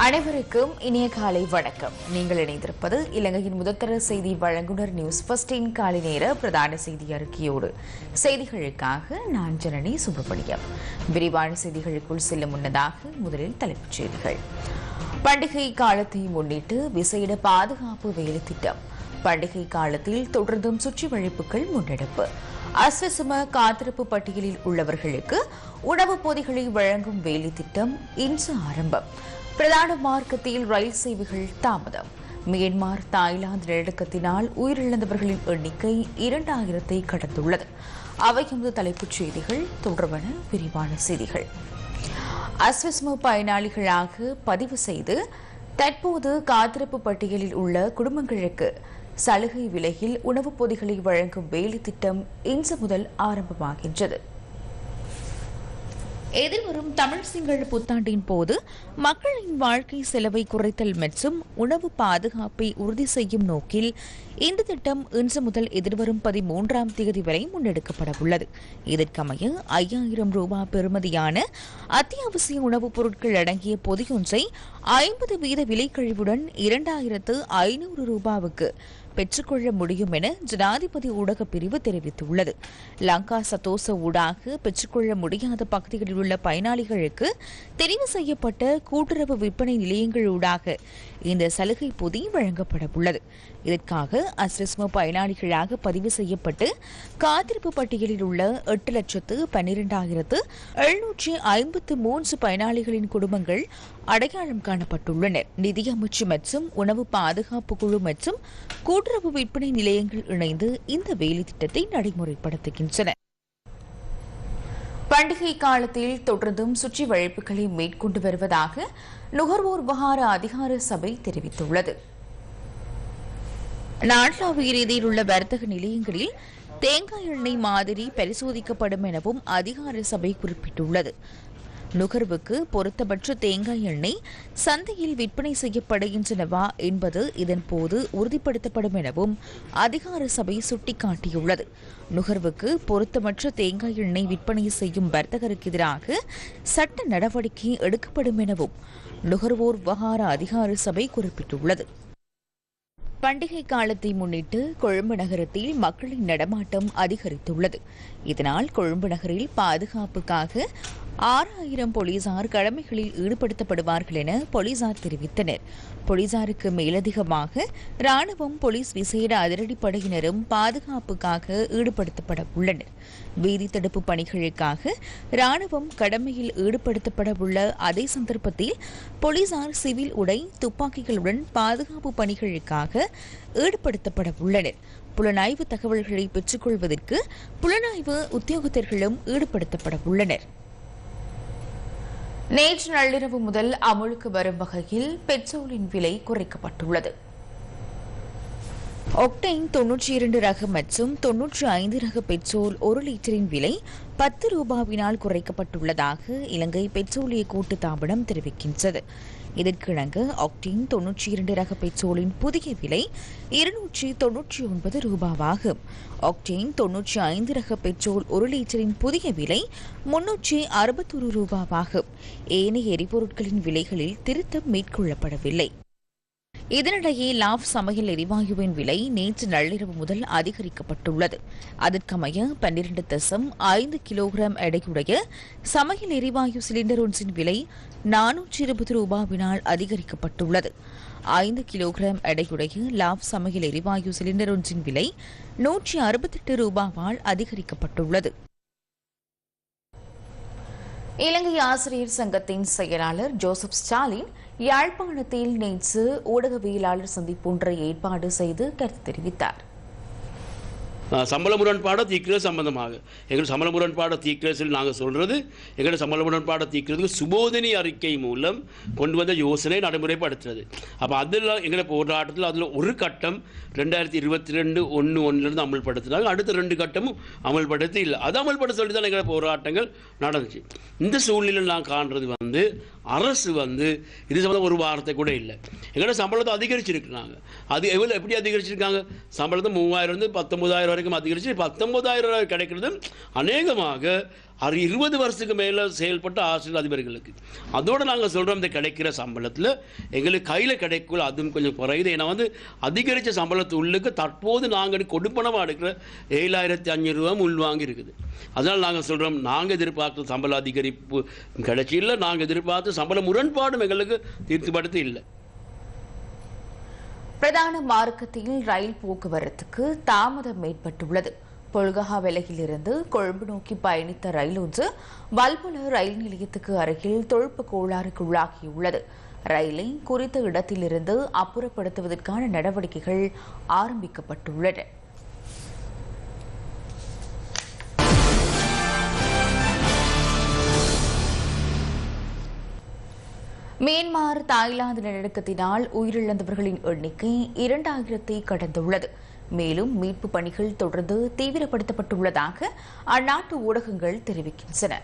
அனைவருக்கும் இனிய காலை வணக்கம். நீங்கள் இணைந்திருப்பது இலங்கையின் முதற்தர செய்தி வழங்குனர் நியூஸ் பஸ்டின் காலை நேர பிரதான செய்தி அறிக்கையோடு. செய்திகளுக்காக நான் ஜனனி சுப்பிரமணியம். விரிவான செய்திகளுக்குள் செல்லும் முன்னதாக முதலில் தலைப்புச் செய்திகள். பண்டிகை காலத்தை முன்னிட்டு விசேட பாதுகாப்பு வேலை திட்டம். பண்டிகை காலத்தில் தொடர்ந்தும் சுற்றி வழிப்புகள் முன்னெடுப்பு. அஸ்வசம காத்திருப்பு பட்டியலில் உள்ளவர்களுக்கு உணவுப் பொதிகளை வழங்கும் வேலை திட்டம் இன்று ஆரம்பம். பிரதான மார்க்கத்தில் ரயில் சேவைகள் தாமதம். மியன்மார் தாய்லாந்து நிலநடுக்கத்தினால் உயிரிழந்தவர்களின் எண்ணிக்கை இரண்டாயிரத்தை கடந்துள்ளது. அவை எமது தலைப்புச் செய்திகள். தொடர்பான விரிவான செய்திகள். அஸ்விஸ்மு பயனாளிகளாக பதிவு செய்து தற்போது காத்திருப்பு பட்டியலில் உள்ள குடும்பங்களுக்கு சலுகை விலையில் உணவுப் பொதிகளை வழங்கும் வேலை திட்டம் இன்று முதல் ஆரம்பமாகின்றது. எதிர்வரும் தமிழ் சிங்கள புத்தாண்டின் போது மக்களின் வாழ்க்கை செலவை குறைத்தல் மற்றும் உணவு பாதுகாப்பை உறுதி செய்யும் நோக்கில் இந்த திட்டம் இன்று முதல் எதிர்வரும் பதிமூன்றாம் தேதி வரை முன்னெடுக்கப்பட உள்ளது. இதற்கமைய ஐயாயிரம் ரூபாய் பெறுமதியான அத்தியாவசிய உணவுப் பொருட்கள் அடங்கிய பொதியொன்றை ஐம்பது வீத விலைக்கழிவுடன் இரண்டாயிரத்து ஐநூறு ரூபாவுக்கு பெற்றுக்கொள்ள முடியும் என ஜனாதிபதி ஊடக பிரிவு தெரிவித்துள்ளது. லங்கா சதோச ஊடாக பெற்றுக்கொள்ள முடியாத பகுதிகளில் உள்ள பயனாளிகளுக்கு தெரிவு செய்யப்பட்ட கூட்டுறவு விற்பனை நிலையங்கள் ஊடாக இந்த சலுகை பொதி வழங்கப்பட உள்ளது இதற்காக அஸ்ரிஸ்ம பயனாளிகளாக பதிவு செய்யப்பட்டு காத்திருப்பு பட்டியலில் உள்ள எட்டு லட்சத்து பன்னிரெண்டாயிரத்து எழுநூற்றி ஐம்பத்து மூன்று பயனாளிகளின் குடும்பங்கள் அடையாளம் காணப்பட்டுள்ளனர் நிதியமைச்சு மற்றும் உணவு பாதுகாப்பு குழு மற்றும் கூட்டுறவு விற்பனை நிலையங்கள் இணைந்து இந்த வேலை திட்டத்தை நடைமுறைப்படுத்துகின்றன. பண்டிகை காலத்தில் தொடர்ந்தும் சுற்றி வழிப்புகளை மேற்கொண்டு வருவதாக நுகர்வோர் விவகார அதிகார சபை தெரிவித்துள்ளது. நாட்லாவிய ரீதியில் உள்ள வர்த்தக நிலையங்களில் தேங்காய் எண்ணெய் மாதிரி பரிசோதிக்கப்படும் எனவும் அதிகார சபை குறிப்பிட்டுள்ளது. நுகர்வுக்கு பொருத்தமற்ற தேங்காய் எண்ணெய் சந்தையில் விற்பனை செய்யப்படுகின்றனவா என்பது இதன்போது உறுதிப்படுத்தப்படும் எனவும் அதிகார சபை சுட்டிக்காட்டியுள்ளது. நுகர்வுக்கு பொருத்தமற்ற தேங்காய் எண்ணெய் விற்பனை செய்யும் வர்த்தகருக்கு எதிராக சட்ட நடவடிக்கை எடுக்கப்படும் எனவும் நுகர்வோர் விவகார அதிகார சபை குறிப்பிட்டுள்ளது. பண்டிகை காலத்தை முன்னிட்டு கொழும்பு நகரத்தில் மக்களின் நடமாட்டம் அதிகரித்துள்ளது. இதனால் கொழும்பு நகரில் பாதுகாப்புக்காக ஆறாயிரம் போலீசார் கடமைகளில் ஈடுபடுத்தப்படுவார்கள் என போலீசார் தெரிவித்தனர். போலீசாருக்கு மேலதிகமாக ராணுவம் போலீஸ் விசேட அதிரடிப்படையினரும் பாதுகாப்புக்காக ஈடுபடுத்தப்பட உள்ளனர். வீதி தடுப்பு பணிகளுக்காக ராணுவம் கடமையில் ஈடுபடுத்தப்பட உள்ள அதே சந்தர்ப்பத்தில் போலீசார் சிவில் உடை துப்பாக்கிகளுடன் பாதுகாப்பு பணிகளுக்காக ஈடுபடுத்தப்பட உள்ளனர். புலனாய்வு தகவல்களை பெற்றுக்கொள்வதற்கு புலனாய்வு உத்தியோகத்தர்களும் ஈடுபடுத்தப்பட உள்ளனர். நேற்று நள்ளிரவு முதல் அமுலுக்கு வரும் வகையில் பெட்ரோலின் விலை குறைக்கப்பட்டுள்ளது. ஒக்டைன் தொன்னூற்றி இரண்டு ரக மற்றும் தொன்னூற்றி ஐந்து ரக பெட்ரோல் ஒரு லிட்டரின் விலை பத்து ரூபாவினால் குறைக்கப்பட்டுள்ளதாக இலங்கை பெட்ரோலிய கூட்டு தாபனம் தெரிவிக்கின்றது. இதற்கிணங்க ஆக்டின் தொன்னூற்றி இரண்டு ரக பெட்ரோலின் புதிய விலை இருநூற்றி தொன்னூற்றி ஒன்பது ரூபாவாகும். ஆக்டேன் தொன்னூற்றி ஐந்து ரக பெட்ரோல் ஒரு லிட்டரின் புதிய விலை முன்னூற்றி அறுபத்தொரு ரூபாவாகும். ஏனைய எரிபொருட்களின் விலைகளில் திருத்தம் மேற்கொள்ளப்படவில்லை. இதனிடையே லாப் சமையல் எரிவாயுவின் விலை நேற்று நள்ளிரவு முதல் அதிகரிக்கப்பட்டுள்ளது. அதற்கமைய பன்னிரண்டு தசம் ஐந்து கிலோகிராம் எடையுடைய சமையல் எரிவாயு சிலிண்டர் ஒன்றின் விலை நானூற்றி இருபது ரூபாவினால் அதிகரிக்கப்பட்டுள்ளது. ஐந்து கிலோகிராம் எடையுடைய லாப் சமையல் எரிவாயு சிலிண்டர் ஒன்றின் விலை நூற்றி அறுபத்தெட்டு ரூபாவால் அதிகரிக்கப்பட்டுள்ளது. இலங்கை ஆசிரியர் சங்கத்தின் செயலாளர் ஜோசப் ஸ்டாலின் யாழ்ப்பாணத்தில் நேற்று ஊடகவியலாளர் சந்திப்பொன்றை ஏற்பாடு செய்து கருத்து தெரிவித்தார். சம்பள முரண்பாடை தீர்க்கிறது சம்பந்தமாக. எங்கள் சம்பள முரண்பாடை தீர்க்கிறது நாங்கள் சொல்கிறது எங்களோட சம்பள முரண்பாடை தீர்க்கிறதுக்கு சுபோதனி அறிக்கை மூலம் கொண்டு வந்த யோசனை நடைமுறைப்படுத்துறது. அப்போ அதில் எங்களை போராட்டத்தில் அதில் ஒரு கட்டம் ரெண்டாயிரத்தி இருபத்தி ரெண்டு ஒன்று ஒன்றுலேருந்து அமல்படுத்தினாங்க. அடுத்த ரெண்டு கட்டமும் அமல்படுத்தி இல்லை. அது அமல்படுத்த சொல்லி தான் எங்களை போராட்டங்கள் நடந்துச்சு. இந்த சூழ்நிலையில் நான் காண்றது வந்து அரசு வந்து இது சம்பந்தம் ஒரு வார்த்தை கூட இல்லை. எங்களோட சம்பளத்தை அதிகரிச்சிருக்கிறாங்க. அது எவ்வளோ எப்படி அதிகரிச்சிருக்காங்க? சம்பளத்தை மூவாயிரம் இருந்து பத்தொன்பதாயிரம் வரைக்கும் அதிகரித்து பத்தொன்பதாயிரம் ரூபாய் கிடைக்கிறது அநேகமாக அது இருபது வருஷத்துக்கு மேலே செயல்பட்ட ஆசிரியர் அதிபர்களுக்கு. அதோடு நாங்கள் சொல்கிறோம் இந்த கிடைக்கிற சம்பளத்தில் எங்களுக்கு கையில் கிடைக்கல அதுவும் கொஞ்சம் குறையுது. ஏன்னா வந்து அதிகரித்த சம்பளத்து உள்ளுக்கு தற்போது நாங்கள் கொடுப்பனமாக எடுக்கிற ஏழாயிரத்தி அஞ்சூறுரூவா உள்வாங்கி இருக்குது அதனால் நாங்கள் சொல்கிறோம் நாங்கள் எதிர்பார்த்த சம்பள அதிகரிப்பு கிடைச்சி இல்லை நாங்கள் எதிர்பார்த்த சம்பள முரண்பாடும் எங்களுக்கு தீர்த்துப்படுத்தி இல்லை. பிரதான மார்க்கத்தில் ரயில் போக்குவரத்துக்கு தாமதம் ஏற்பட்டுள்ளது. பொல்கஹா விலையிலிருந்து கொழும்பு நோக்கி பயணித்த ரயில் ஒன்று வல்புல ரயில் நிலையத்துக்கு அருகில் தொழுப்பு கோளாறுக்குள்ளாகியுள்ளது ரயிலை குறித்த இடத்திலிருந்து அப்புறப்படுத்துவதற்கான நடவடிக்கைகள் ஆரம்பிக்கப்பட்டுள்ளன. மியான்மர் தாய்லாந்து நிலநடுக்கத்தினால் உயிரிழந்தவர்களின் எண்ணிக்கை இரண்டாயிரத்தை கடந்துள்ளது. மேலும் மீட்பு பணிகள் தொடர்ந்து தீவிரப்படுத்தப்பட்டுள்ளதாக அந்நாட்டு ஊடகங்கள் தெரிவிக்கின்றன.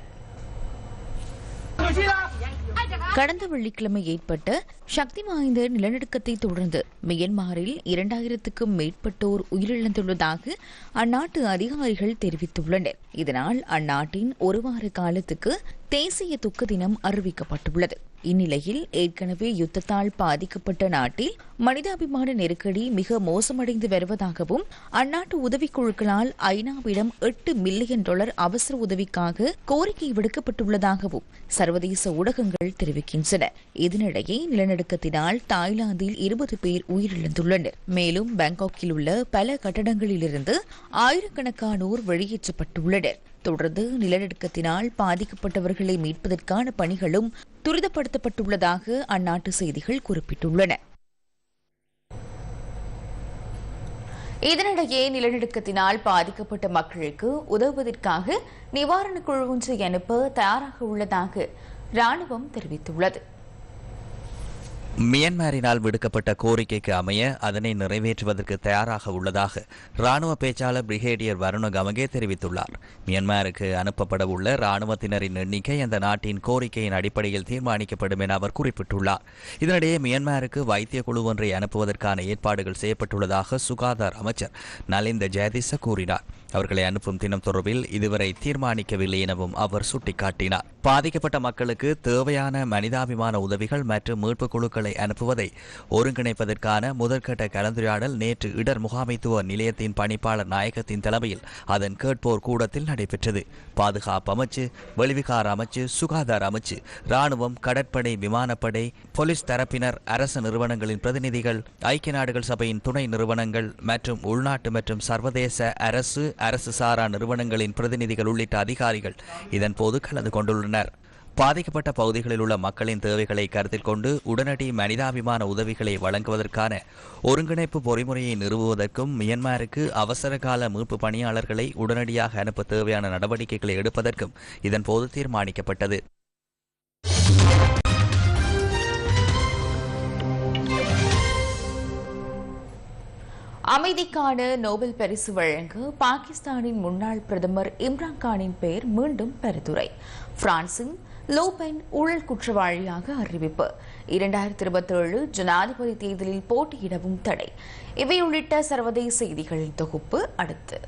கடந்த வெள்ளிக்கிழமை ஏற்பட்ட சக்தி வாய்ந்த நிலநடுக்கத்தை தொடர்ந்து மியன்மாரில் இரண்டாயிரத்துக்கும் மேற்பட்டோர் உயிரிழந்துள்ளதாக அந்நாட்டு அதிகாரிகள் தெரிவித்துள்ளனர். இதனால் அந்நாட்டின் ஒரு வார காலத்துக்கு தேசிய துக்க தினம் அறிவிக்கப்பட்டுள்ளது. இந்நிலையில் ஏற்கனவே யுத்தத்தால் பாதிக்கப்பட்ட நாட்டில் மனிதாபிமான நெருக்கடி மிக மோசமடைந்து வருவதாகவும் அந்நாட்டு உதவிக்குழுக்களால் ஐநாவிடம் எட்டு மில்லியன் டாலர் அவசர உதவிக்காக கோரிக்கை விடுக்கப்பட்டுள்ளதாகவும் சர்வதேச ஊடகங்கள் தெரிவிக்கின்றன. இதனிடையே நிலநடுக்கத்தினால் தாய்லாந்தில் இருபது பேர் உயிரிழந்துள்ளனர். மேலும் பாங்காக்கில் உள்ள பல கட்டடங்களிலிருந்து ஆயிரக்கணக்கானோர் வெளியேற்றப்பட்டுள்ளனர். தொடர்ந்து நிலநடுக்கத்தினால் பாதிக்கப்பட்டவர்களை மீட்பதற்கான பணிகளும் துரிதப்படுத்தப்பட்டுள்ளதாக அந்நாட்டு செய்திகள் குறிப்பிட்டுள்ளன. இதனிடையே நிலநடுக்கத்தினால் பாதிக்கப்பட்ட மக்களுக்கு உதவுவதற்காக நிவாரணக் குழு ஒன்றை அனுப்ப தயாராக உள்ளதாக ராணுவம் தெரிவித்துள்ளது. மியன்மாரினால் விடுக்கப்பட்ட கோரிக்கைக்கு அமைய அதனை நிறைவேற்றுவதற்கு தயாராக உள்ளதாக ராணுவ பேச்சாளர் பிரிகேடியர் வருண கமகே தெரிவித்துள்ளார். மியன்மாருக்கு அனுப்பப்பட உள்ள ராணுவத்தினரின் எண்ணிக்கை அந்த நாட்டின் கோரிக்கையின் அடிப்படையில் தீர்மானிக்கப்படும் என அவர் குறிப்பிட்டுள்ளார். இதனிடையே மியன்மாருக்கு வைத்திய குழு ஒன்றை அனுப்புவதற்கான ஏற்பாடுகள் செய்யப்பட்டுள்ளதாக சுகாதார அமைச்சர் நலிந்த ஜெயதிச கூறினார். அவர்களை அனுப்பும் தினம் தொடர்பில் இதுவரை தீர்மானிக்கவில்லை எனவும் அவர் சுட்டிக்காட்டினார். பாதிக்கப்பட்ட மக்களுக்கு தேவையான மனிதாபிமான உதவிகள் மற்றும் மீட்புக் குழுக்களை அனுப்புவதை ஒருங்கிணைப்பதற்கான முதற்கட்ட கலந்துரையாடல் நேற்று இடர் முகாமைத்துவ நிலையத்தின் பணிப்பாளர் நாயகத்தின் தலைமையில் அதன் கேட்போர் கூடத்தில் நடைபெற்றது. பாதுகாப்பு அமைச்சு வெளிவிகார அமைச்சு சுகாதார அமைச்சு ராணுவம் கடற்படை விமானப்படை போலீஸ் தரப்பினர் அரசு நிறுவனங்களின் பிரதிநிதிகள் ஐக்கிய நாடுகள் சபையின் துணை நிறுவனங்கள் மற்றும் உள்நாட்டு மற்றும் சர்வதேச அரசு அரசு சாரா நிறுவனங்களின் பிரதிநிதிகள் உள்ளிட்ட அதிகாரிகள் இதன்போது கலந்து கொண்டுள்ளனர். பாதிக்கப்பட்ட பகுதிகளில் உள்ள மக்களின் தேவைகளை கருத்தில் கொண்டு உடனடி மனிதாபிமான உதவிகளை வழங்குவதற்கான ஒருங்கிணைப்பு பொறிமுறையை நிறுவுவதற்கும் மியன்மாருக்கு அவசர கால மீட்பு பணியாளர்களை உடனடியாக அனுப்ப தேவையான நடவடிக்கைகளை எடுப்பதற்கும் இதன்போது தீர்மானிக்கப்பட்டது. அமைதிக்கான நோபல் பரிசு வழங்க பாகிஸ்தானின் முன்னாள் பிரதமர் இம்ரான் கானின் பெயர் மீண்டும் பரிந்துரை. பிரான்சின் லோபென் ஊழல் குற்றவாளியாக அறிவிப்பு. இரண்டாயிரத்தி இருபத்தேழு ஜனாதிபதி தேர்தலில் போட்டியிடவும் தடை. இவை உள்ளிட்ட சர்வதேச செய்திகளின் தொகுப்பு அடுத்து.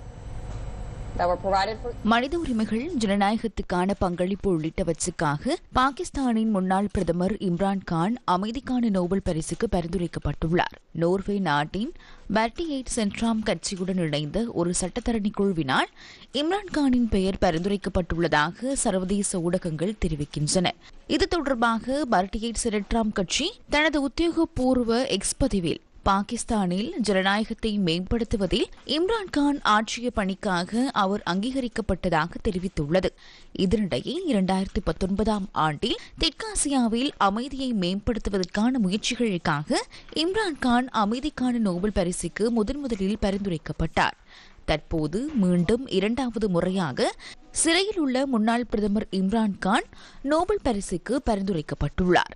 மனித உரிமைகள் ஜனநாயகத்துக்கான பங்களிப்பு உள்ளிட்டவற்றுக்காக பாகிஸ்தானின் முன்னாள் பிரதமர் இம்ரான் கான் அமைதிக்கான நோபல் பரிசுக்கு பரிந்துரைக்கப்பட்டுள்ளார். நோர்வே நாட்டின் பர்டி எயிட் சென்ட்ராம் கட்சியுடன் இணைந்த ஒரு சட்டத்தரணி குழுவினால் இம்ரான்கானின் பெயர் பரிந்துரைக்கப்பட்டுள்ளதாக சர்வதேச ஊடகங்கள் தெரிவிக்கின்றன. இது தொடர்பாக பர்டி எயிட் சென்ட்ராம் கட்சி தனது உத்தியோகபூர்வ எக்ஸ் பதிவில் பாகிஸ்தானில் ஜனநாயகத்தை மேம்படுத்துவதில் இம்ரான்கான் ஆற்றிய பணிக்காக அவர் அங்கீகரிக்கப்பட்டதாக தெரிவித்துள்ளது. இதனிடையே இரண்டாயிரத்தி பத்தொன்பதாம் ஆண்டில் தெற்காசியாவில் அமைதியை மேம்படுத்துவதற்கான முயற்சிகளுக்காக இம்ரான்கான் அமைதிக்கான நோபல் பரிசுக்கு முதன் முதலில் பரிந்துரைக்கப்பட்டார். தற்போது மீண்டும் இரண்டாவது முறையாக சிறையில் உள்ள முன்னாள் பிரதமர் இம்ரான்கான் நோபல் பரிசுக்கு பரிந்துரைக்கப்பட்டுள்ளார்.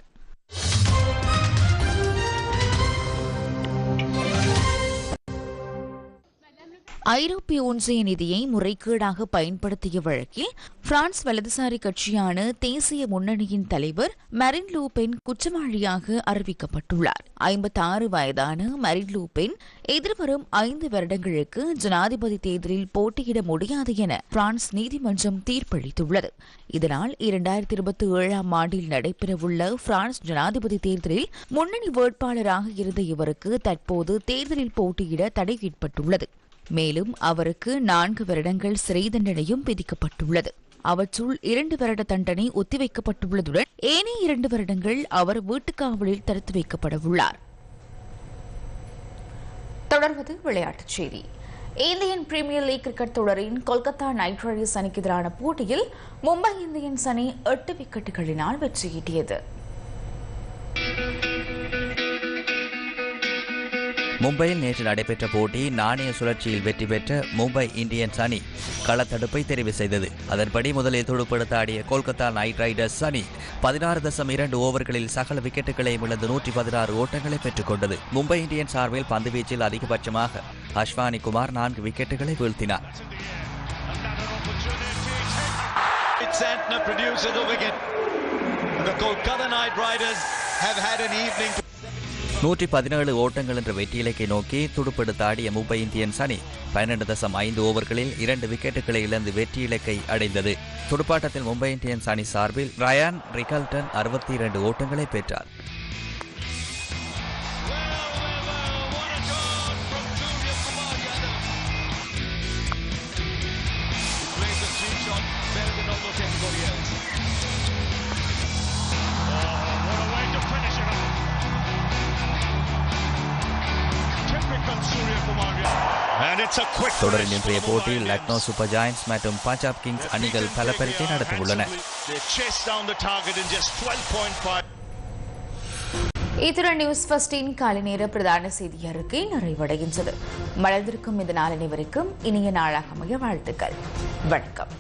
ஐரோப்பிய ஒன்றிய நிதியை முறைகேடாக பயன்படுத்திய வழக்கில் பிரான்ஸ் வலதுசாரி கட்சியான தேசிய முன்னணியின் தலைவர் மரின் லூபென் குற்றவாளியாக அறிவிக்கப்பட்டுள்ளார். ஐம்பத்தாறு வயதான மரின் லூபென் எதிர்வரும் ஐந்து வருடங்களுக்கு ஜனாதிபதி தேர்தலில் போட்டியிட முடியாது என பிரான்ஸ் நீதிமன்றம் தீர்ப்பளித்துள்ளது. இதனால் இரண்டாயிரத்தி இருபத்தி ஏழாம் ஆண்டில் நடைபெறவுள்ள பிரான்ஸ் ஜனாதிபதி தேர்தலில் முன்னணி வேட்பாளராக இருந்த இவருக்கு தற்போது தேர்தலில் போட்டியிட தடை ஏற்பட்டுள்ளது மேலும் அவருக்கு நான்கு வருடங்கள் சிறை தண்டனையும் விதிக்கப்பட்டுள்ளது. அவற்றுள் இரண்டு வருட தண்டனை ஒத்திவைக்கப்பட்டுள்ளதுடன் ஏனைய இரண்டு வருடங்கள் அவர் வீட்டுக்காவலில் தடுத்து வைக்கப்பட உள்ளார் தொடர்வது விளையாட்டுச் செய்தி. இந்தியன் பிரீமியர் லீக் கிரிக்கெட் தொடரின் கொல்கத்தா நைட் ரைடர்ஸ் அணிக்கு எதிரான போட்டியில் மும்பை இந்தியன்ஸ் அணி எட்டு விக்கெட்டுகளினால் வெற்றியீட்டியது மும்பையில் நேற்று நடைபெற்ற போட்டி நாணய சுழற்சியில் வெற்றி பெற்ற மும்பை இந்தியன்ஸ் அணி களத்தடுப்பை தெரிவு செய்தது. அதன்படி முதலில் துடுப்படுத்த ஆடிய கொல்கத்தா நைட் ரைடர்ஸ் அணி பதினாறு தசம் இரண்டு ஓவர்களில் சகல விக்கெட்டுகளை இழந்து நூற்றி பதினாறு ஓட்டங்களை பெற்றுக் கொண்டது. மும்பை இந்தியன்ஸ் சார்பில் பந்துவீச்சில் அதிகபட்சமாக அஸ்வானி குமார் நான்கு விக்கெட்டுகளை வீழ்த்தினார். Santner produces wicket. The Kolkata Knight Riders have had an evening to நூற்றி பதினேழு ஓட்டங்கள் என்ற வெற்றி இலக்கை நோக்கி துடுப்படுத்த ஆடிய மும்பை இந்தியன்ஸ் அணி பன்னெண்டு தசம் ஐந்து ஓவர்களில் இரண்டு விக்கெட்டுகளை இழந்து வெற்றி இலக்கை அடைந்தது. துடுப்பாட்டத்தில் மும்பை இந்தியன்ஸ் அணி சார்பில் ரயான் ரிகல்டன் அறுபத்தி இரண்டு ஓட்டங்களை பெற்றார். Finish இன்றைய Mumbai லக்னோ சூப்பர் ஜாயன்ட்ஸ் மற்றும் பஞ்சாப் கிங்ஸ் அணிகள் பல பரிசை நடத்த உள்ளன They chased down the target in just 12.5. இத்துடன் நியூஸ் ஃபர்ஸ்டின் காலை நேர பிரதான செய்தி அறிக்கை நிறைவடைகின்றது. மலர்ந்திருக்கும் இந்த நாள் அனைவருக்கும் இனிய நாளாக அமைய வாழ்த்துக்கள். வணக்கம்.